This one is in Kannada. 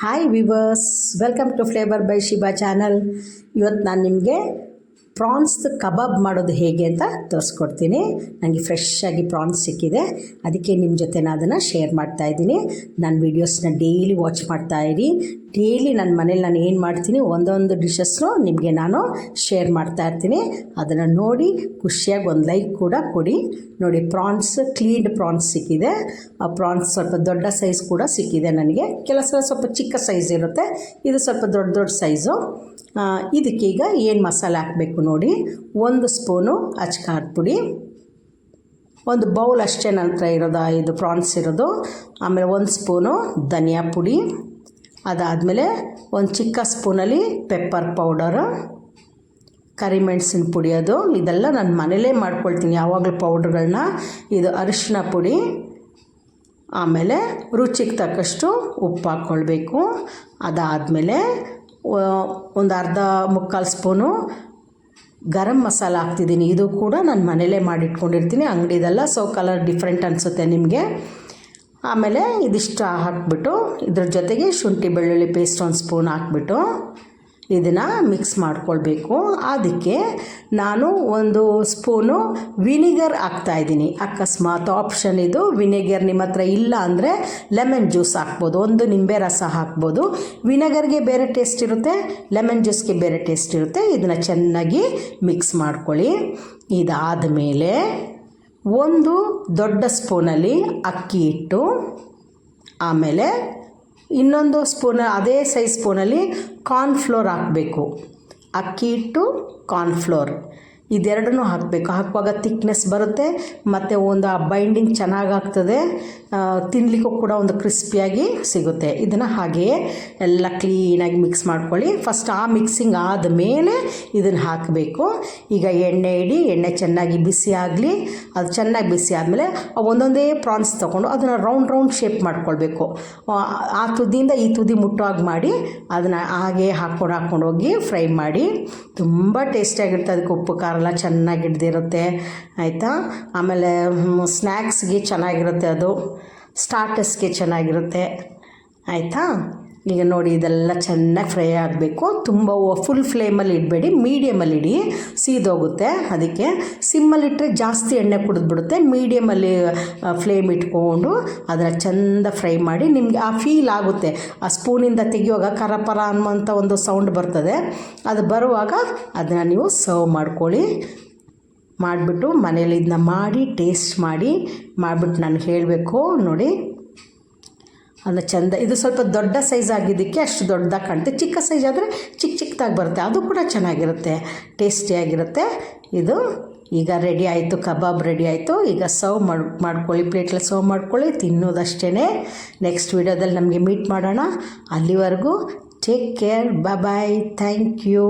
Hi viewers welcome to flavour by Shiba channel ಇವತ್ತು ನಾನು ನಿಮಗೆ ಪ್ರಾನ್ಸ್ ಕಬಾಬ್ ಮಾಡೋದು ಹೇಗೆ ಅಂತ ತೋರಿಸ್ಕೊಡ್ತೀನಿ. ನನಗೆ ಫ್ರೆಶ್ ಆಗಿ ಪ್ರಾನ್ಸ್ ಸಿಕ್ಕಿದೆ. ಅದಕ್ಕೆ ನಿಮ್ಮ ಜೊತೆ ನಾನು ಅದನ್ನು ಶೇರ್ ಮಾಡ್ತಾ ಇದ್ದೀನಿ. ನನ್ನ ವೀಡಿಯೋಸ್ನ ಡೈಲಿ ವಾಚ್ ಮಾಡ್ತಾ ಇರಿ ಡೈಲಿ ನನ್ನ ಮನೇಲಿ ನಾನು ಏನು ಮಾಡ್ತೀನಿ, ಒಂದೊಂದು ಡಿಶಸ್ನು ನಿಮಗೆ ನಾನು ಶೇರ್ ಮಾಡ್ತಾ ಇರ್ತೀನಿ. ಅದನ್ನು ನೋಡಿ, ಖುಷಿಯಾಗಿ ಒಂದು ಲೈಕ್ ಕೂಡ ಕೊಡಿ. ನೋಡಿ, ಪ್ರಾನ್ಸ್, ಕ್ಲೀನ್ಡ್ ಪ್ರಾನ್ಸ್ ಸಿಕ್ಕಿದೆ. ಆ ಪ್ರಾನ್ಸ್ ಸ್ವಲ್ಪ ದೊಡ್ಡ ಸೈಜ್ ಕೂಡ ಸಿಕ್ಕಿದೆ ನನಗೆ. ಕೆಲಸ ಸ್ವಲ್ಪ ಚಿಕ್ಕ ಸೈಜ್ ಇರುತ್ತೆ. ಇದು ಸ್ವಲ್ಪ ದೊಡ್ಡ ದೊಡ್ಡ ಸೈಜು. ಇದಕ್ಕೀಗ ಏನು ಮಸಾಲೆ ಹಾಕಬೇಕು ನೋಡಿ. ಒಂದು ಸ್ಪೂನು ಅಚ್ಕಾರದ ಪುಡಿ ಒಂದು ಬೌಲ್ ಅಷ್ಟೇ ನನ್ನ ಹತ್ರ ಇರೋದು ಇದು ಪ್ರಾನ್ಸ್ ಇರೋದು. ಆಮೇಲೆ ಒಂದು ಸ್ಪೂನು ಧನಿಯಾ ಪುಡಿ. ಅದಾದಮೇಲೆ ಒಂದು ಚಿಕ್ಕ ಸ್ಪೂನಲ್ಲಿ ಪೆಪ್ಪರ್ ಪೌಡರು ಕರಿಮೆಣಸಿನ ಪುಡಿ ಅದು. ಇದೆಲ್ಲ ನಾನು ಮನೇಲೇ ಮಾಡ್ಕೊಳ್ತೀನಿ. ಯಾವಾಗಲೂ ಪೌಡ್ರ್ಗಳನ್ನ ಇದು ಅರಿಶಿನ ಪುಡಿ, ಆಮೇಲೆ ರುಚಿಗೆ ತಕ್ಕಷ್ಟು ಉಪ್ಪು ಹಾಕ್ಕೊಳ್ಬೇಕು ಅದಾದಮೇಲೆ ಒಂದು ಅರ್ಧ ಮುಕ್ಕಾಲು ಸ್ಪೂನು ಗರಂ ಮಸಾಲ ಹಾಕ್ತಿದ್ದೀನಿ. ಇದು ಕೂಡ ನಾನು ಮನೇಲೇ ಮಾಡಿಟ್ಕೊಂಡಿರ್ತೀನಿ. ಅಂಗಡಿದೆಲ್ಲ ಸೊ ಕಲರ್ ಡಿಫ್ರೆಂಟ್ ಅನಿಸುತ್ತೆ ನಿಮಗೆ. ಆಮೇಲೆ ಇದಿಷ್ಟು ಹಾಕ್ಬಿಟ್ಟು ಇದ್ರ ಜೊತೆಗೆ ಶುಂಠಿ ಬೆಳ್ಳುಳ್ಳಿ ಪೇಸ್ಟ್ ಒಂದು ಸ್ಪೂನ್ ಹಾಕ್ಬಿಟ್ಟು ಇದನ್ನು ಮಿಕ್ಸ್ ಮಾಡ್ಕೊಳ್ಬೇಕು. ಅದಕ್ಕೆ ನಾನು ಒಂದು ಸ್ಪೂನು ವಿನಿಗರ್ ಹಾಕ್ತಾಯಿದ್ದೀನಿ ಅಕಸ್ಮಾತ್ ಆಪ್ಷನ್ ಇದು. ವಿನೆಗರ್ ನಿಮ್ಮ ಹತ್ರ ಇಲ್ಲ ಅಂದರೆ ಲೆಮನ್ ಜ್ಯೂಸ್ ಹಾಕ್ಬೋದು. ಒಂದು ನಿಂಬೆ ರಸ ಹಾಕ್ಬೋದು. ವಿನೆಗರ್ಗೆ ಬೇರೆ ಟೇಸ್ಟ್ ಇರುತ್ತೆ ಲೆಮನ್ ಜ್ಯೂಸ್ಗೆ ಬೇರೆ ಟೇಸ್ಟ್ ಇರುತ್ತೆ. ಇದನ್ನು ಚೆನ್ನಾಗಿ ಮಿಕ್ಸ್ ಮಾಡ್ಕೊಳ್ಳಿ. ಇದಾದ ಮೇಲೆ ಒಂದು ದೊಡ್ಡ ಸ್ಪೂನಲ್ಲಿ ಅಕ್ಕಿ ಹಿಟ್ಟು ಆಮೇಲೆ ಇನ್ನೊಂದು ಸ್ಪೂನ್, ಅದೇ ಸೈಜ್ ಸ್ಪೂನಲ್ಲಿ ಕಾರ್ನ್ಫ್ಲೋರ್ ಹಾಕಬೇಕು. ಅಕ್ಕಿ ಹಿಟ್ಟು ಕಾರ್ನ್ಫ್ಲೋರ್ ಇದೆರಡನ್ನೂ ಹಾಕಬೇಕು. ಹಾಕುವಾಗ ತಿಕ್ನೆಸ್ ಬರುತ್ತೆ, ಮತ್ತು ಒಂದು ಆ ಬೈಂಡಿಂಗ್ ಚೆನ್ನಾಗಿ ಆಗ್ತದೆ. ತಿನ್ನಲಿಕ್ಕೂ ಕೂಡ ಒಂದು ಕ್ರಿಸ್ಪಿಯಾಗಿ ಸಿಗುತ್ತೆ. ಇದನ್ನು ಹಾಗೆಯೇ ಎಲ್ಲ ಕ್ಲೀನಾಗಿ ಮಿಕ್ಸ್ ಮಾಡ್ಕೊಳ್ಳಿ. ಫಸ್ಟ್ ಆ ಮಿಕ್ಸಿಂಗ್ ಆದಮೇಲೆ ಇದನ್ನು ಹಾಕಬೇಕು. ಈಗ ಎಣ್ಣೆ ಇಡಿ, ಎಣ್ಣೆ ಚೆನ್ನಾಗಿ ಬಿಸಿ ಆಗಲಿ, ಅದು ಚೆನ್ನಾಗಿ ಬಿಸಿ ಆದಮೇಲೆ ಒಂದೊಂದೇ ಪ್ರಾನ್ಸ್ ತೊಗೊಂಡು ಅದನ್ನು ರೌಂಡ್ ರೌಂಡ್ ಶೇಪ್ ಮಾಡ್ಕೊಳ್ಬೇಕು. ಆ ತುದಿಯಿಂದ ಈ ತುದಿ ಮುಟ್ಟುವಾಗ ಮಾಡಿ ಅದನ್ನು ಹಾಗೆ ಹಾಕ್ಕೊಂಡು ಹಾಕ್ಕೊಂಡು ಹೋಗಿ ಫ್ರೈ ಮಾಡಿ. ತುಂಬ ಟೇಸ್ಟಿಯಾಗಿರುತ್ತೆ ಅದಕ್ಕೆ ಉಪ್ಪು, ಖಾರ ಎಲ್ಲ ಚೆನ್ನಾಗಿ ಹಿಡ್ದಿರುತ್ತೆ. ಆಯಿತಾ? ಆಮೇಲೆ ಸ್ನ್ಯಾಕ್ಸ್ಗೆ ಚೆನ್ನಾಗಿರುತ್ತೆ ಅದು. ಸ್ಟಾರ್ಟರ್ಸ್ಗೆ ಚೆನ್ನಾಗಿರುತ್ತೆ. ಆಯಿತಾ? ಈಗ ನೋಡಿ, ಇದೆಲ್ಲ ಚೆನ್ನಾಗಿ ಫ್ರೈ ಆಗಬೇಕು. ತುಂಬ ಫುಲ್ ಫ್ಲೇಮಲ್ಲಿ ಇಡಬೇಡಿ ಮೀಡಿಯಮಲ್ಲಿ ಇಡಿ. ಸೀದೋಗುತ್ತೆ. ಅದಕ್ಕೆ ಸಿಮ್ಮಲ್ಲಿಟ್ಟರೆ ಜಾಸ್ತಿ ಎಣ್ಣೆ ಕುಡಿದ್ಬಿಡುತ್ತೆ. ಮೀಡಿಯಮಲ್ಲಿ ಫ್ಲೇಮ್ ಇಟ್ಕೊಂಡು ಅದನ್ನು ಚೆಂದ ಫ್ರೈ ಮಾಡಿ ನಿಮಗೆ ಆ ಫೀಲ್ ಆಗುತ್ತೆ. ಆ ಸ್ಪೂನಿಂದ ತೆಗೆಯುವಾಗ ಕರಪರ ಅನ್ನುವಂಥ ಒಂದು ಸೌಂಡ್ ಬರ್ತದೆ. ಅದು ಬರುವಾಗ ಅದನ್ನು ನೀವು ಸರ್ವ್ ಮಾಡ್ಕೊಳ್ಳಿ. ಮಾಡಿಬಿಟ್ಟು ಮನೇಲಿ ಇದನ್ನ ಮಾಡಿ ಟೇಸ್ಟ್ ಮಾಡಿ ಮಾಡಿಬಿಟ್ಟು ನಾನು ಹೇಳಬೇಕು ನೋಡಿ. ಅದನ್ನ ಚೆಂದ, ಇದು ಸ್ವಲ್ಪ ದೊಡ್ಡ ಸೈಜ್ ಆಗಿದ್ದಕ್ಕೆ ಅಷ್ಟು ದೊಡ್ಡದಾಗಿ ಕಾಣುತ್ತೆ ಚಿಕ್ಕ ಸೈಜ್ ಆದರೆ ಚಿಕ್ಕ ಚಿಕ್ಕದಾಗಿ ಬರುತ್ತೆ. ಅದು ಕೂಡ ಚೆನ್ನಾಗಿರುತ್ತೆ ಟೇಸ್ಟಿಯಾಗಿರುತ್ತೆ ಇದು ಈಗ ರೆಡಿ ಆಯಿತು, ಕಬಾಬ್ ರೆಡಿ ಆಯಿತು. ಈಗ ಸರ್ವ್ ಮಾಡಿ, ಮಾಡ್ಕೊಳ್ಳಿ ಪ್ಲೇಟ್ಲ ಸರ್ವ್ ಮಾಡ್ಕೊಳ್ಳಿ ತಿನ್ನೋದಷ್ಟೇ ನೆಕ್ಸ್ಟ್ ವೀಡಿಯೋದಲ್ಲಿ ನಮಗೆ ಮೀಟ್ ಮಾಡೋಣ. ಅಲ್ಲಿವರೆಗೂ take care bye thank you